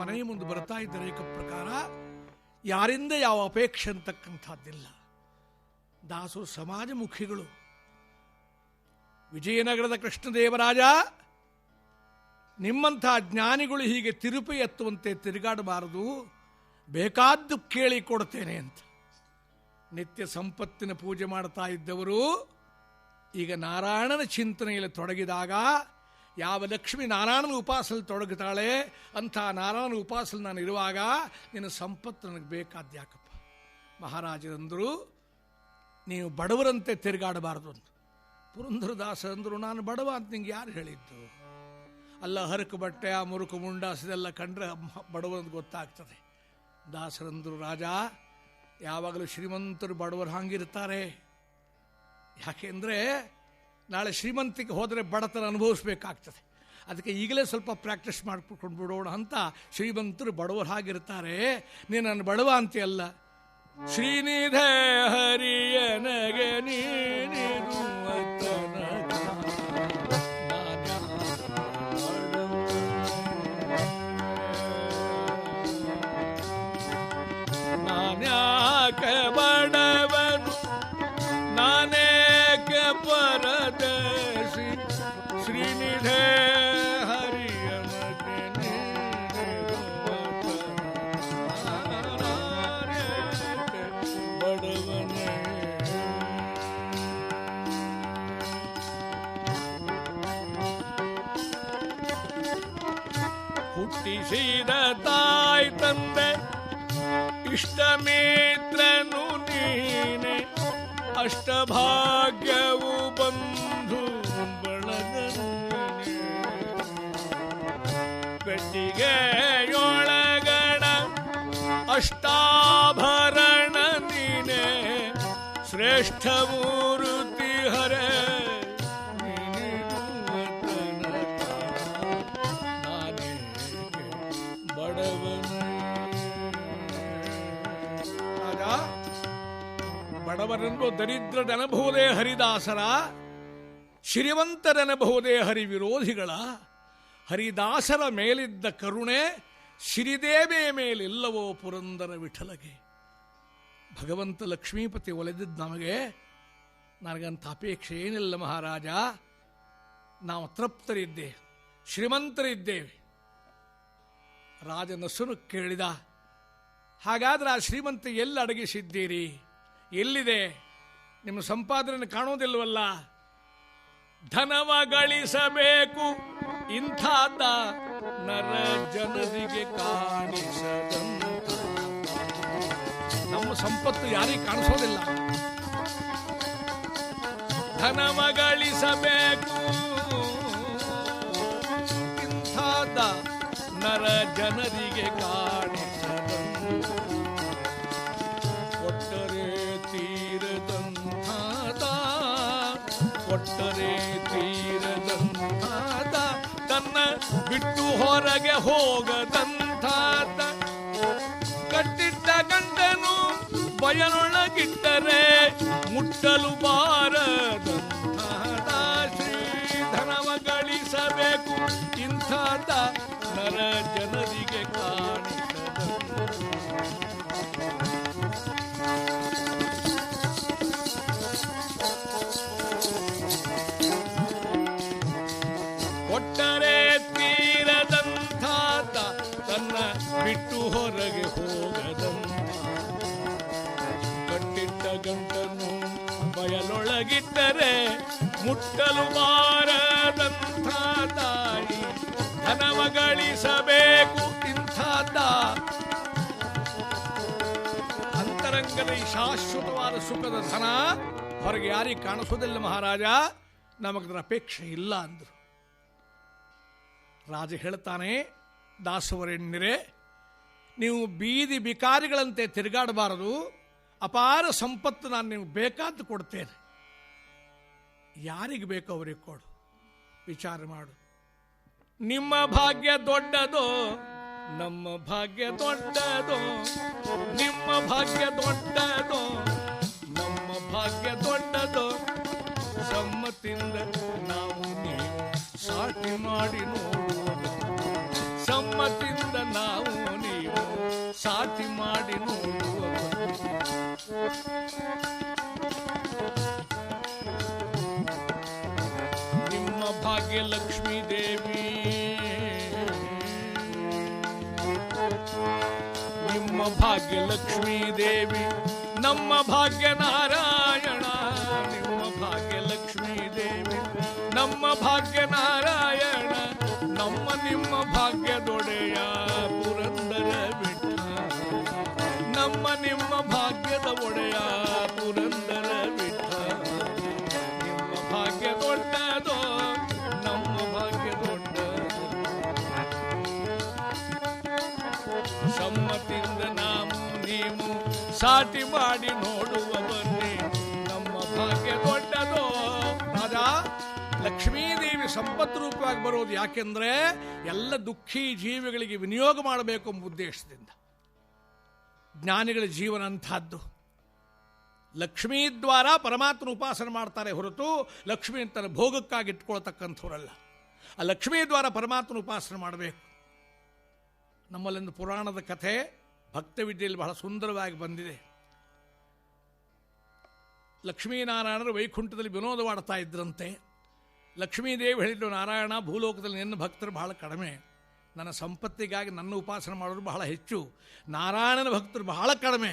ಮನೆಯ ಮುಂದೆ ಬರ್ತಾ ಇದ್ದ ರೇಖ ಪ್ರಕಾರ ಯಾರಿಂದ ಯಾವ ಅಪೇಕ್ಷೆ ಅಂತಕ್ಕಂಥದ್ದಿಲ್ಲ. ದಾಸರು ಸಮಾಜಮುಖಿಗಳು ವಿಜಯನಗರದ ಕೃಷ್ಣದೇವರಾಜ, ನಿಮ್ಮಂಥ ಜ್ಞಾನಿಗಳು ಹೀಗೆ ತಿರುಪಿ ಎತ್ತುವಂತೆ ತಿರುಗಾಡಬಾರದು, ಬೇಕಾದ್ದು ಕೇಳಿ ಕೊಡ್ತೇನೆ ಅಂತ. ನಿತ್ಯ ಸಂಪತ್ತಿನ ಪೂಜೆ ಮಾಡ್ತಾ ಇದ್ದವರು ಈಗ ನಾರಾಯಣನ ಚಿಂತನೆಯಲ್ಲಿ ತೊಡಗಿದಾಗ ಯಾವ ಲಕ್ಷ್ಮಿ ನಾರಾಯಣನ ಉಪಾಸನೆ ತೊಡಗುತ್ತಾಳೆ ಅಂಥ ನಾರಾಯಣನ ಉಪಾಸನೆ ನಾನು ಇರುವಾಗ ನಿನ್ನ ಸಂಪತ್ತು ನನಗೆ ಬೇಕಾದ್ಯಾಕಪ್ಪ ಮಹಾರಾಜರಂದರು, ನೀವು ಬಡವರಂತೆ ತಿರುಗಾಡಬಾರದು ಅಂತ ಪುರಂದರದಾಸ ಅಂದರು ನಾನು ಬಡವ ಅಂತ ನಿಂಗೆ ಯಾರು ಹೇಳಿದ್ದು? ಅಲ್ಲ, ಹರಕು ಬಟ್ಟೆ, ಆ ಮುರುಕು ಮುಂಡಾಸದೆಲ್ಲ ಕಂಡ್ರೆ ಬಡವ ಅಂತ ಗೊತ್ತಾಗ್ತದೆ. ದಾಸರಂದರು, ರಾಜ, ಯಾವಾಗಲೂ ಶ್ರೀಮಂತರು ಬಡವರು ಹಾಗಿರ್ತಾರೆ ಯಾಕೆಂದರೆ ನಾಳೆ ಶ್ರೀಮಂತಿಗೆ ಹೋದರೆ ಬಡತನ ಅನುಭವಿಸ್ಬೇಕಾಗ್ತದೆ. ಅದಕ್ಕೆ ಈಗಲೇ ಸ್ವಲ್ಪ ಪ್ರಾಕ್ಟೀಸ್ ಮಾಡಿಕೊಂಡು ಬಿಡೋಣ ಅಂತ ಶ್ರೀಮಂತರು ಬಡವರು ಹಾಗಿರ್ತಾರೆ. ನೀನು ನನ್ನ ಬಡವ ಅಂತೆಯಲ್ಲ? ಶ್ರೀನಿಧ ಹರಿಯನಗೆ ನೀನಿರುವ ಇಷ್ಟಮಿತ್ರನು ನೀನೆ ಅಷ್ಟಭಾಗ್ಯವು ಬಂಧು ಬಳಗ ಪೆಟ್ಟಿಗೆಯೊಳಗಡ ಅಷ್ಟಾಭರಣ ನೀನೆ ಶ್ರೇಷ್ಠ ಮೂರುತಿ ಬಡವರನ್ನು ದರಿದ್ರನೆನಬಹುದೇ ಹರಿದಾಸರ, ಶ್ರೀಮಂತರೆನಬಹುದೇ ಹರಿ ವಿರೋಧಿಗಳ ಹರಿದಾಸರ ಮೇಲಿದ್ದ ಕರುಣೆ ಸಿರಿದೇವೆ ಮೇಲಿಲ್ಲವೋ ಪುರಂದರ ವಿಠಲಗೆ. ಭಗವಂತ ಲಕ್ಷ್ಮೀಪತಿ ಒಲೆದಿದ್ದ ನಮಗೆ ನನಗಂಥ ಅಪೇಕ್ಷೆ ಏನಿಲ್ಲ ಮಹಾರಾಜ, ನಾವು ತೃಪ್ತರಿದ್ದೇವೆ ಶ್ರೀಮಂತರಿದ್ದೇವೆ. ರಾಜನಸುನು ಕೇಳಿದ, ಹಾಗಾದ್ರೆ ಆ ಶ್ರೀಮಂತ ಎಲ್ಲಿ ಅಡಗಿಸಿದ್ದೀರಿ? ಎಲ್ಲಿದೆ? ನಿಮ್ಮ ಸಂಪಾದನೆ ಕಾಣೋದಿಲ್ವಲ್ಲ? ಧನವ ಗಳಿಸಬೇಕು ಇಂಥ ನರ ಜನರಿಗೆ ಕಾಣಿಸದಂತ. ನಮ್ಮ ಸಂಪತ್ತು ಯಾರಿಗೆ ಕಾಣಿಸೋದಿಲ್ಲ. ಧನವ ಗಳಿಸಬೇಕು ಇಂಥಾದ ನರ ಜನರಿಗೆ ಕಾಣಿಸದಂತ ಬಿಟ್ಟು ಹೊರಗೆ ಹೋಗದಂತಾತ. ಕಟ್ಟಿದ್ದ ಗಂಡನು ಬಯಲೊಳಗಿಟ್ಟರೆ ಮುಟ್ಟಲು ಬಾರದಂಥಾದ ಶ್ರೀಧನವ ಗಳಿಸಬೇಕು ಇಂಥಾತ. ನರ ಜನರಿಗೆ ಕಾಣಿಸದ ಕಟ್ಟಿಟ್ಟ ಗಂಟನ್ನು ಬಯಲೊಳಗಿಟ್ಟರೆ ಮುಟ್ಟಲು ಬಾರದಂಥ ತಾಯಿ ಧನವ ಗಳಿಸಬೇಕು ಇಂಥ ಅಂತರಂಗದ ಶಾಶ್ವತವಾದ ಸುಖದ ಧನ ಹೊರಗೆ ಯಾರಿಗೆ ಕಾಣಿಸೋದಿಲ್ಲ ಮಹಾರಾಜ. ನಮಗದರ ಅಪೇಕ್ಷೆ ಇಲ್ಲ ಅಂದರು. ರಾಜ ಹೇಳ್ತಾನೆ ದಾಸವರೆಣ್ಣರೆ ನೀವು ಬೀದಿ ಬಿಕಾರಿಗಳಂತೆ ತಿರುಗಾಡಬಾರದು. ಅಪಾರ ಸಂಪತ್ತು ನಾನು ನಿಮ್ಗೆ ಬೇಕಾದ್ದು ಕೊಡ್ತೇನೆ. ಯಾರಿಗೆ ಬೇಕೋ ಅವರಿಗೆ ಕೊಡು. ವಿಚಾರ ಮಾಡು. ನಿಮ್ಮ ಭಾಗ್ಯ ದೊಡ್ಡದು, ನಮ್ಮ ಭಾಗ್ಯ ದೊಡ್ಡದು, ನಿಮ್ಮ ಭಾಗ್ಯ ದೊಡ್ಡದು, ನಮ್ಮ ಭಾಗ್ಯ ದೊಡ್ಡದು. ಸಮ್ಮತಿಂದ ನಾವು ನೀವು ಸಾಟಿ ಮಾಡಿ ನೋಡು. ಸಮ್ಮತಿಂದ ಸಾಟಿ ಮಾಡಿ ಲಕ್ಷ್ಮೀ ದೇವಿ ನಮ್ಮ ಭಾಗ್ಯ ನಾರಾಯಣ ನಿಮ್ಮ ಭಾಗ್ಯ ಲಕ್ಷ್ಮೀ ದೇವಿ ನಮ್ಮ ಭಾಗ್ಯ ನಾರಾಯಣ ಮಾಡಿ ನೋಡುವ ನಮ್ಮ ಭಾಗ್ಯ ದೊಡ್ಡದು. ರಾಜ ಲಕ್ಷ್ಮೀದೇವಿ ಸಂಪತ್ತು ರೂಪವಾಗಿ ಬರೋದು ಯಾಕೆಂದ್ರೆ ಎಲ್ಲ ದುಃಖಿ ಜೀವಿಗಳಿಗೆ ವಿನಿಯೋಗ ಮಾಡಬೇಕು ಎಂಬ ಉದ್ದೇಶದಿಂದ. ಜ್ಞಾನಿಗಳ ಜೀವನ ಅಂಥದ್ದು. ಲಕ್ಷ್ಮೀ ದ್ವಾರ ಪರಮಾತ್ಮನ ಉಪಾಸನೆ ಮಾಡ್ತಾರೆ ಹೊರತು ಲಕ್ಷ್ಮೀ ತನ್ನ ಭೋಗಕ್ಕಾಗಿ ಇಟ್ಕೊಳ್ತಕ್ಕಂಥವ್ರಲ್ಲ. ಆ ಲಕ್ಷ್ಮೀ ದ್ವಾರ ಪರಮಾತ್ಮನ ಉಪಾಸನೆ ಮಾಡಬೇಕು. ನಮ್ಮಲ್ಲೊಂದು ಪುರಾಣದ ಕಥೆ ಭಕ್ತ ವಿದ್ಯೆಯಲ್ಲಿ ಬಹಳ ಸುಂದರವಾಗಿ ಬಂದಿದೆ. ಲಕ್ಷ್ಮೀನಾರಾಯಣರು ವೈಕುಂಠದಲ್ಲಿ ವಿನೋದವಾಡ್ತಾ ಇದ್ರಂತೆ. ಲಕ್ಷ್ಮೀದೇವಿ ಹೇಳಿದ್ರು ನಾರಾಯಣ, ಭೂಲೋಕದಲ್ಲಿ ನಿನ್ನ ಭಕ್ತರು ಬಹಳ ಕಡಿಮೆ. ನನ್ನ ಸಂಪತ್ತಿಗಾಗಿ ನನ್ನ ಉಪಾಸನೆ ಮಾಡೋರು ಬಹಳ ಹೆಚ್ಚು. ನಾರಾಯಣನ ಭಕ್ತರು ಬಹಳ ಕಡಿಮೆ.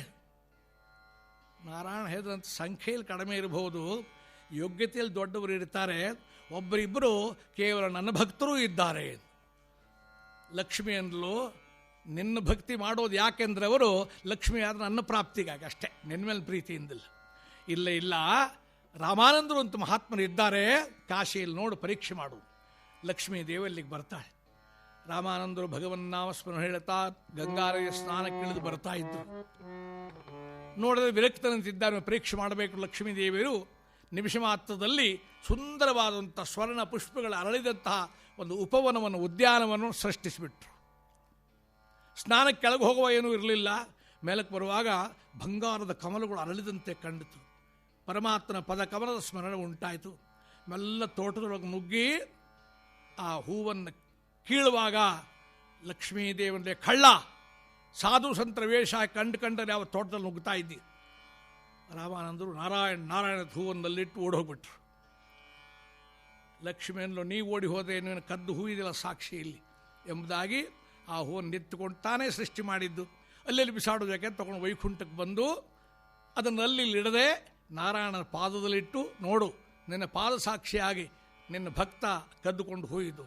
ನಾರಾಯಣ ಹೇಳಿದಂಥ ಸಂಖ್ಯೆಯಲ್ಲಿ ಕಡಿಮೆ ಇರಬಹುದು. ಯೋಗ್ಯತೆಯಲ್ಲಿ ದೊಡ್ಡವರು ಇರ್ತಾರೆ. ಒಬ್ಬರಿಬ್ಬರು ಕೇವಲ ನನ್ನ ಭಕ್ತರೂ ಇದ್ದಾರೆ. ಲಕ್ಷ್ಮಿ ಅಂದಲು, ನಿನ್ನ ಭಕ್ತಿ ಮಾಡೋದು ಯಾಕೆಂದ್ರೆ ಅವರು ಲಕ್ಷ್ಮಿ ಆದ್ರೆ ನನ್ನ ಪ್ರಾಪ್ತಿಗಾಗಿ ಅಷ್ಟೇ. ನಿನ್ನ ಮೇಲೆ ಪ್ರೀತಿಯಿಂದಿಲ್ಲ ಇಲ್ಲ ಇಲ್ಲ. ರಾಮಾನಂದರು ಅಂತ ಮಹಾತ್ಮರು ಇದ್ದಾರೆ. ಕಾಶಿಯಲ್ಲಿ ನೋಡು, ಪರೀಕ್ಷೆ ಮಾಡು. ಲಕ್ಷ್ಮೀ ದೇವಲ್ಲಿಗೆ ಬರ್ತಾಳೆ. ರಾಮಾನಂದರು ಭಗವನ್ನಾಮಸ್ಮರಣ ಹೇಳ್ತಾ ಗಂಗಾರಯ ಸ್ನಾನಕ್ಕಿಳಿದು ಬರ್ತಾ ಇದ್ರು. ನೋಡಿದ್ರೆ ವಿರಕ್ತನಂತಿದ್ದಾರೆ, ಪರೀಕ್ಷೆ ಮಾಡಬೇಕು ಲಕ್ಷ್ಮೀ ದೇವಿಯರು. ನಿಮಿಷ ಮಾತ್ರದಲ್ಲಿ ಸುಂದರವಾದಂಥ ಸ್ವರ್ಣ ಪುಷ್ಪಗಳ ಅರಳಿದಂತಹ ಒಂದು ಉಪವನವನ್ನು, ಉದ್ಯಾನವನ್ನು ಸೃಷ್ಟಿಸಿಬಿಟ್ರು. ಸ್ನಾನಕ್ಕೆ ಕೆಳಗೆ ಹೋಗುವ ಏನೂ ಇರಲಿಲ್ಲ. ಮೇಲಕ್ಕೆ ಬರುವಾಗ ಬಂಗಾರದ ಕಮಲಗಳು ಅರಳಿದಂತೆ ಕಂಡಿತು. ಪರಮಾತ್ಮನ ಪದ ಕಮಲದ ಸ್ಮರಣೆ ಉಂಟಾಯಿತು. ಮೆಲ್ಲ ತೋಟದೊಳಗೆ ನುಗ್ಗಿ ಆ ಹೂವನ್ನು ಕೀಳುವಾಗ ಲಕ್ಷ್ಮೀದೇವನಿಗೆ ಕಳ್ಳ, ಸಾಧು ಸಂತ್ರ ವೇಷ ಕಂಡು ಕಂಡರೆ ಯಾವ ತೋಟದಲ್ಲಿ ನುಗ್ತಾ ಇದ್ದಿ? ರಾಮಾನಂದರು ನಾರಾಯಣ ನಾರಾಯಣದ ಹೂವನ್ನಲ್ಲಿಟ್ಟು ಓಡೋಗ್ಬಿಟ್ರು. ಲಕ್ಷ್ಮಿಯನ್ನು ನೀವು ಓಡಿ ಹೋದ ನೀನು ಕದ್ದು ಹೂವಿದೆಲ್ಲ ಸಾಕ್ಷಿ ಇಲ್ಲಿ? ಎಂಬುದಾಗಿ ಆ ಹೂವನ್ನು ನಿಂತುಕೊಂಡು ತಾನೇ ಸೃಷ್ಟಿ ಮಾಡಿದ್ದು. ಅಲ್ಲೆಲ್ಲಿ ಬಿಸಾಡೋದಕ್ಕೆ ತಗೊಂಡು ವೈಕುಂಠಕ್ಕೆ ಬಂದು ಅದನ್ನು ಅಲ್ಲಿ ಇಡದೆ ನಾರಾಯಣನ ಪಾದದಲ್ಲಿಟ್ಟು ನೋಡು, ನಿನ್ನ ಪಾದ ಸಾಕ್ಷಿಯಾಗಿ ನಿನ್ನ ಭಕ್ತ ಕದ್ದುಕೊಂಡು ಹೋಯಿತು.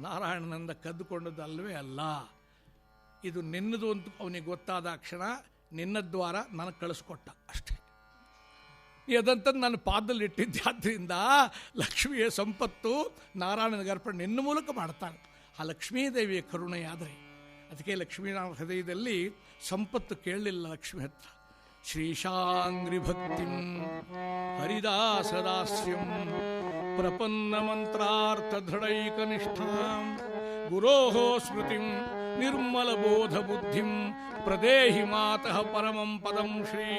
ನಾರಾಯಣನಿಂದ ಕದ್ದುಕೊಂಡದ್ದು ಅಲ್ಲವೇ ಅಲ್ಲ. ಇದು ನಿನ್ನದು ಅಂತ ಅವನಿಗೆ ಗೊತ್ತಾದ ಕ್ಷಣ ನಿನ್ನ ದ್ವಾರ ನನಗೆ ಕಳಿಸ್ಕೊಟ್ಟ ಅಷ್ಟೇ. ಇದಂತ ನನ್ನ ಪಾದದಲ್ಲಿ ಇಟ್ಟಿದ್ದಾದ್ದರಿಂದ ಲಕ್ಷ್ಮಿಯ ಸಂಪತ್ತು ನಾರಾಯಣನಿಗೆ ಅರ್ಪಣೆ ನಿನ್ನ ಮೂಲಕ ಮಾಡ್ತಾನೆ. ಆ ಲಕ್ಷ್ಮೀದೇವಿಯ ಕರುಣೆಯಾದರೆ, ಅದಕ್ಕೆ ಲಕ್ಷ್ಮೀನಾರಾಯಣ ಹೃದಯದಲ್ಲಿ ಸಂಪತ್ತು ಕೇಳಲಿಲ್ಲ ಲಕ್ಷ್ಮಿ ಹತ್ರ. ಹರಿದಾಸದಾಸ್ಯಂ ಪ್ರಪನ್ನ ದೃಢೈಕನಿಷ್ಠಾಂ ಗುರೋ ಸ್ಮೃತಿಂ ನಿರ್ಮಲ ಬೋಧ ಬುದ್ಧಿಂ ಪ್ರದೇಹಿ ಮಾತಃ ಪರಮಂ ಪದಂ ಶ್ರೀ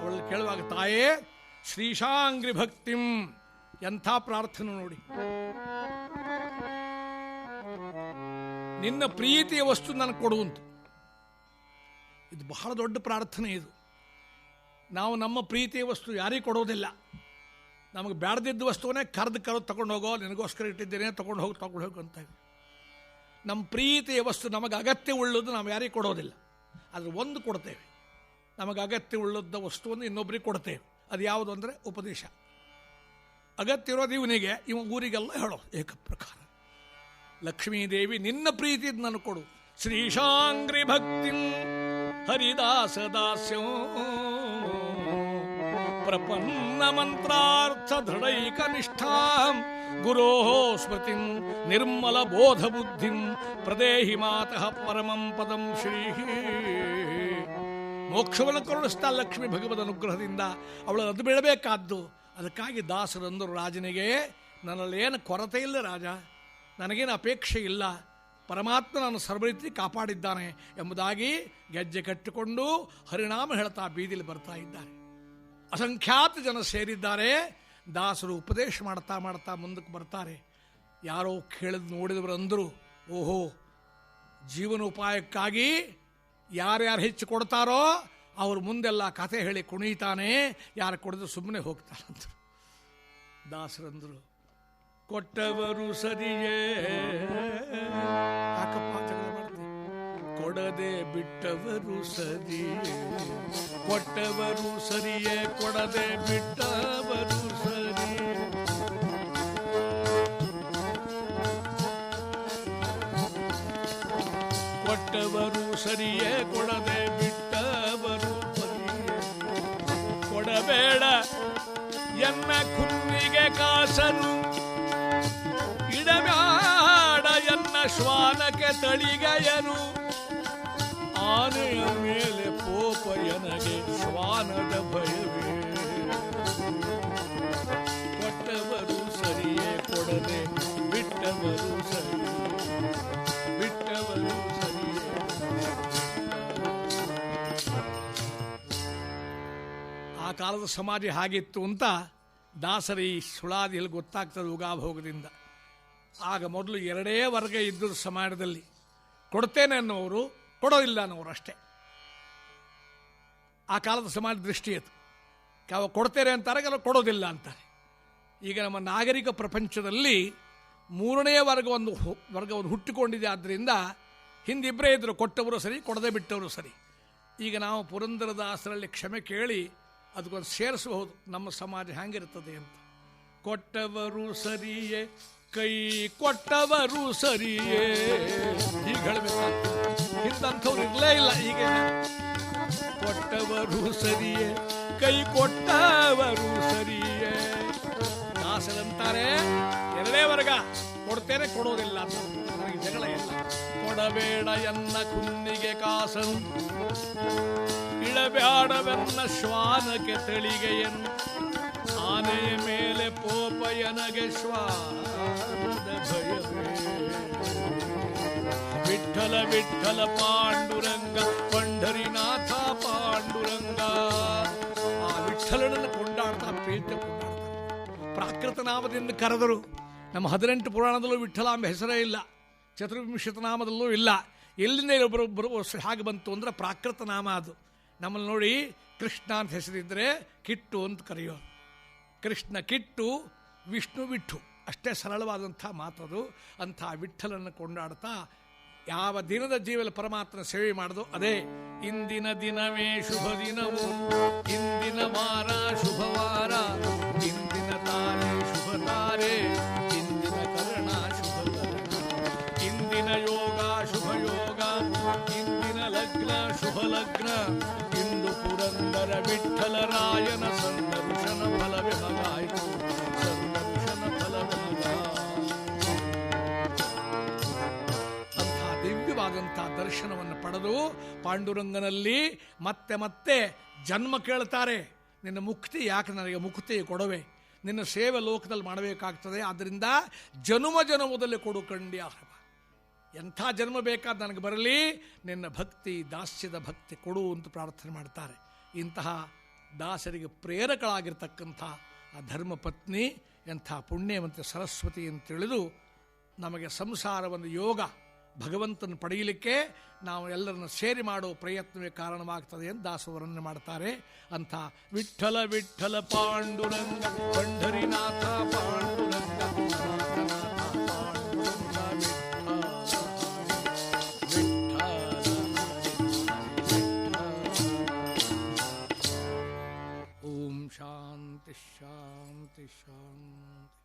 ಅವಳು ಕೇಳುವಾಗ, ತಾಯೇ ಶ್ರೀಶಾಂಗ್ರಿ ಭಕ್ತಿಂ ಎಂಥ ಪ್ರಾರ್ಥನೆ ನೋಡಿ. ನಿನ್ನ ಪ್ರೀತಿಯ ವಸ್ತು ನನಗೆ ಕೊಡುವಂತು ಇದು ಬಹಳ ದೊಡ್ಡ ಪ್ರಾರ್ಥನೆ ಇದು. ನಾವು ನಮ್ಮ ಪ್ರೀತಿಯ ವಸ್ತು ಯಾರಿಗೂ ಕೊಡೋದಿಲ್ಲ. ನಮಗೆ ಬೇಡದಿದ್ದ ವಸ್ತುವನ್ನೇ ಕರೆದು ಕರೆದು ತಗೊಂಡು ಹೋಗೋ, ನಿನಗೋಸ್ಕರ ಇಟ್ಟಿದ್ದೇನೆ, ತೊಗೊಂಡು ಹೋಗಿ, ತಗೊಂಡು ಹೋಗು ಅಂತ ನಮ್ಮ ಪ್ರೀತಿಯ ವಸ್ತು ನಮಗೆ ಅಗತ್ಯ ಉಳ್ಳದು ನಾವು ಯಾರಿಗೂ ಕೊಡೋದಿಲ್ಲ. ಆದರೆ ಒಂದು ಕೊಡ್ತೇವೆ. ನಮಗೆ ಅಗತ್ಯ ಉಳ್ಳದ ವಸ್ತುವನ್ನು ಇನ್ನೊಬ್ಬರಿಗೆ ಕೊಡ್ತೇವೆ. ಅದು ಯಾವುದು ಅಂದರೆ ಉಪದೇಶ. ಅಗತ್ಯ ಇರೋದು ಇವನಿಗೆ, ಇವ ಊರಿಗೆಲ್ಲ ಹೇಳೋ ಏಕ ಪ್ರಕಾರ ಲಕ್ಷ್ಮೀದೇವಿ, ನಿನ್ನ ಪ್ರೀತಿ ನಾನು ಕೊಡು. ಶ್ರೀಶಾಂಗ್ರಿ ಭಕ್ತಿ ಹರಿದಾಸ ದಾಸ್ಯೋ ಪ್ರಪನ್ನ ಮಂತ್ರಾರ್ಥ ದೃಢೈಕ ನಿಷ್ಠಾಂ ಗುರೋ ಸ್ಮೃತಿಂ ನಿರ್ಮಲ ಬೋಧ ಬುದ್ಧಿಂ ಪ್ರದೇಹಿ ಮಾತಃ ಪರಮಂ ಪದಂ ಶ್ರೀ ಮೋಕ್ಷವನ್ನು ಕರುಣಿಸ್ತಾ ಲಕ್ಷ್ಮೀ ಭಗವದ್ ಅನುಗ್ರಹದಿಂದ ಅವಳು ಅದು ಬೀಳಬೇಕಾದ್ದು ಅದಕ್ಕಾಗಿ ದಾಸರಂದರು ರಾಜನಿಗೆ, ನನ್ನಲ್ಲೇನು ಕೊರತೆ ಇಲ್ಲ ರಾಜ. ನನಗೇನು ಅಪೇಕ್ಷೆ ಇಲ್ಲ. ಪರಮಾತ್ಮ ನಾನು ಸರ್ವರೀತಿ ಕಾಪಾಡಿದ್ದಾನೆ ಎಂಬುದಾಗಿ ಗೆಜ್ಜೆ ಕಟ್ಟಿಕೊಂಡು ಹರಿನಾಮ ಹೇಳ್ತಾ ಬೀದಿಲಿ ಬರ್ತಾ ಇದ್ದಾರೆ. ಅಸಂಖ್ಯಾತ ಜನ ಸೇರಿದ್ದಾರೆ. ದಾಸರು ಉಪದೇಶ ಮಾಡ್ತಾ ಮಾಡ್ತಾ ಮುಂದಕ್ಕೆ ಬರ್ತಾರೆ. ಯಾರೋ ಕೇಳಿದ್ ನೋಡಿದವರು ಅಂದರು, ಓಹೋ, ಜೀವನೋಪಾಯಕ್ಕಾಗಿ ಯಾರ್ಯಾರು ಹೆಚ್ಚು ಕೊಡ್ತಾರೋ ಅವ್ರ ಮುಂದೆಲ್ಲ ಕಥೆ ಹೇಳಿ ಕುಣಿತಾನೆ, ಯಾರು ಕೊಡಿದ್ರು ಸುಮ್ಮನೆ ಹೋಗ್ತಾರಂತ ದಾಸರಂದ್ರು ಕೊಟ್ಟವರು ಸರಿಯೇ? ಯಾಕಪ್ಪ ಜಗಳ ಮಾಡ್ತಿ ಕೊಡದೆ ಬಿಟ್ಟವರು ಸರಿಯೇ? ಕೊಟ್ಟವರು ಸರಿಯೇ ಕೊಡದೆ ಬಿಟ್ಟವರು ಸರಿಯೇ? ಕೊಟ್ಟವರು ಸರಿಯೇ ಕೊಡದೆ ಬಿಟ್ಟವರು ಸರಿಯೇ? ಕೊಡಬೇಡ ಎನ್ನ ಕುನ್ನಿಗೆ ಕಾಸನು ಇಡಬೇಡ ಎನ್ನ ಶ್ವಾನಕ್ಕೆ ತಳಿಗಯನು. ಆನೆಯ ಮೇಲೆ ಪೋಪ ಎನಗೆ ಶ್ವಾನದ ಭಯವೇ. ಕೊಟ್ಟವರು ಸರಿಯೇ ಕೊಡದೆ, ಬಿಟ್ಟವರು ಸರಿ ಬಿಟ್ಟವರು ಆ ಕಾಲದ ಸಮಾಧಿ ಹಾಗಿತ್ತು ಅಂತ ದಾಸರಿ ಸುಳಾದಿಯಲ್ಲಿ ಗೊತ್ತಾಗ್ತದೆ ಉಗಾಭೋಗದಿಂದ. ಆಗ ಮೊದಲು ಎರಡೇ ವರ್ಗ ಇದ್ದರು ಸಮಾಜದಲ್ಲಿ ಕೊಡ್ತೇನೆ ಅನ್ನೋರು ಕೊಡೋದಿಲ್ಲ ಅನ್ನೋರು ಅಷ್ಟೇ. ಆ ಕಾಲದ ಸಮಾಜ ದೃಷ್ಟಿ ಅದು. ಯಾವ ಕೊಡ್ತೇನೆ ಅಂತಾರೆ ಕೆಲವು ಕೊಡೋದಿಲ್ಲ ಅಂತಾರೆ. ಈಗ ನಮ್ಮ ನಾಗರಿಕ ಪ್ರಪಂಚದಲ್ಲಿ ಮೂರನೇ ವರ್ಗ ಒಂದು ವರ್ಗವನ್ನು ಹುಟ್ಟಿಕೊಂಡಿದೆ ಆದ್ದರಿಂದ ಹಿಂದಿಬ್ಬರೇ ಇದ್ದರು ಕೊಟ್ಟವರು ಸರಿ, ಕೊಡದೆ ಬಿಟ್ಟವರು ಸರಿ. ಈಗ ನಾವು ಪುರಂದರದಾಸರಲ್ಲಿ ಕ್ಷಮೆ ಕೇಳಿ ಅದಕ್ಕೊಂದು ಸೇರಿಸಬಹುದು, ನಮ್ಮ ಸಮಾಜ ಹೇಗಿರ್ತದೆ ಅಂತ. ಕೊಟ್ಟವರು ಸರಿಯೇ ಕೈ ಕೊಟ್ಟವರು ಸರಿಯೇ ಈಗ ಹೇಳಬೇಕಾಗ್ತದೆ ಹಿಂದಂಥವ್ರು ಇರಲೇ ಇಲ್ಲ ಈಗ ಕೊಟ್ಟವರು ಸರಿಯೇ ಕೈ ಕೊಟ್ಟವರು ಸರಿಯೇ ದಾಸರಂತಾರೆ ಎರಡೇ ವರ್ಗ ಕೊಡ್ತೇನೆ ಕೊಡೋದಿಲ್ಲ ಅಂತ ನನಗೆ ಜಗಳ ಇಲ್ಲ ಕೊಡಬೇಡ ಎನ್ನ ಕುನ್ನಿಗೆ ಕಾಸನು ಇಳಬ್ಯಾಡವೆನ್ನ ಶ್ವಾನಕ್ಕೆ ತಳಿಗೆಯನು ಆನೆಯ ಮೇಲೆ ಪೋಪಯನಗೆ ಶ್ವಾನದ ವಿಠಲ ವಿಠಲ ಪಾಂಡುರಂಗ ಪಂಡರಿನಾಥ ಪಾಂಡುರಂಗ. ಆ ವಿಠಲನನ್ನು ಕೊಂಡಾಡ್ತಾ ಪ್ರೀತಿ ಪ್ರಾಕೃತ ನಾಮದಿಂದ ಕರೆದರು. ನಮ್ಮ ಹದಿನೆಂಟು ಪುರಾಣದಲ್ಲೂ ವಿಠಲ ಎಂಬ ಹೆಸರೇ ಇಲ್ಲ. ಚತುರ್ವಿಂಶತ ನಾಮದಲ್ಲೂ ಇಲ್ಲ. ಎಲ್ಲಿಂದ ಬರುವ ಹಾಗೆ ಬಂತು ಅಂದ್ರೆ ಪ್ರಾಕೃತ ನಾಮ ಅದು. ನಮ್ಮಲ್ಲಿ ನೋಡಿ ಕೃಷ್ಣ ಅಂತ ಹೆಸರಿದ್ರೆ ಕಿಟ್ಟು ಅಂತ ಕರೆಯೋರು. ಕೃಷ್ಣ ಕಿಟ್ಟು ವಿಷ್ಣು ಬಿಟ್ಟು ಅಷ್ಟೇ ಸರಳವಾದಂಥ ಮಾತದು. ಅಂಥ ವಿಠಲನ್ನು ಕೊಂಡಾಡ್ತಾ ಯಾವ ದಿನದ ಜೀವನ ಪರಮಾತ್ಮನ ಸೇವೆ ಮಾಡೋದು ಅದೇ ಇಂದಿನ ದಿನವೇ ಶುಭ ದಿನವು. ಇಂದಿನ ವಾರ ಶುಭವಾರ ಇಂದಿನ ತಾರೆ ಶುಭ ತಾರೆ. ಇಂದಿನ ಕರ್ಣ ಶುಭ ಇಂದಿನ ಯೋಗ ಶುಭ ಯೋಗ. ಇಂದಿನ ಲಗ್ನ ಶುಭ ಲಗ್ನ. ಇಂದು ವಿಠಲ ವಿಠಲರಾಯನ ಸಂದರ್ಶನ ಫಲವೇ ಸಂದರ್ಶನ ಫಲವೇ ಅಂಥ ದಿವ್ಯವಾದಂಥ ದರ್ಶನವನ್ನು ಪಡೆದು ಪಾಂಡುರಂಗನಲ್ಲಿ ಮತ್ತೆ ಮತ್ತೆ ಜನ್ಮ ಕೇಳ್ತಾರೆ. ನಿನ್ನ ಮುಕ್ತಿ ಯಾಕೆ ನನಗೆ ಮುಕ್ತಿ ಕೊಡವೆ? ನಿನ್ನ ಸೇವೆ ಲೋಕದಲ್ಲಿ ಮಾಡಬೇಕಾಗ್ತದೆ. ಆದ್ದರಿಂದ ಜನುಮ ಜನುಮದಲ್ಲಿ ಕೊಡು ಕಂಡ್ಯ ಎಂಥ ಜನ್ಮ ಬೇಕಾದ ನನಗೆ ಬರಲಿ. ನಿನ್ನ ಭಕ್ತಿ, ದಾಸ್ಯದ ಭಕ್ತಿ ಕೊಡು ಅಂತ ಪ್ರಾರ್ಥನೆ ಮಾಡ್ತಾರೆ. ಇಂತಹ ದಾಸರಿಗೆ ಪ್ರೇರಕಳಾಗಿರ್ತಕ್ಕಂಥ ಆ ಧರ್ಮಪತ್ನಿ ಎಂಥ ಪುಣ್ಯವಂತೆ ಸರಸ್ವತಿ ಅಂತ ತಿಳಿದು ನಮಗೆ ಸಂಸಾರವನ್ನು ಯೋಗ ಭಗವಂತನ ಪಡೆಯಲಿಕ್ಕೆ ನಾವು ಎಲ್ಲರನ್ನು ಸೇರಿ ಮಾಡೋ ಪ್ರಯತ್ನವೇ ಕಾರಣವಾಗ್ತದೆ ಎಂದು ದಾಸವರನ್ನು ಮಾಡ್ತಾರೆ. ಅಂಥ ವಿಠಲ ವಿಠಲ ಪಾಂಡುರಂಗ ಪಂಡರಿನಾಥ ಪಾಂಡುರಂಗ ಪಾಂಡುರಂಗ. शांति शांति।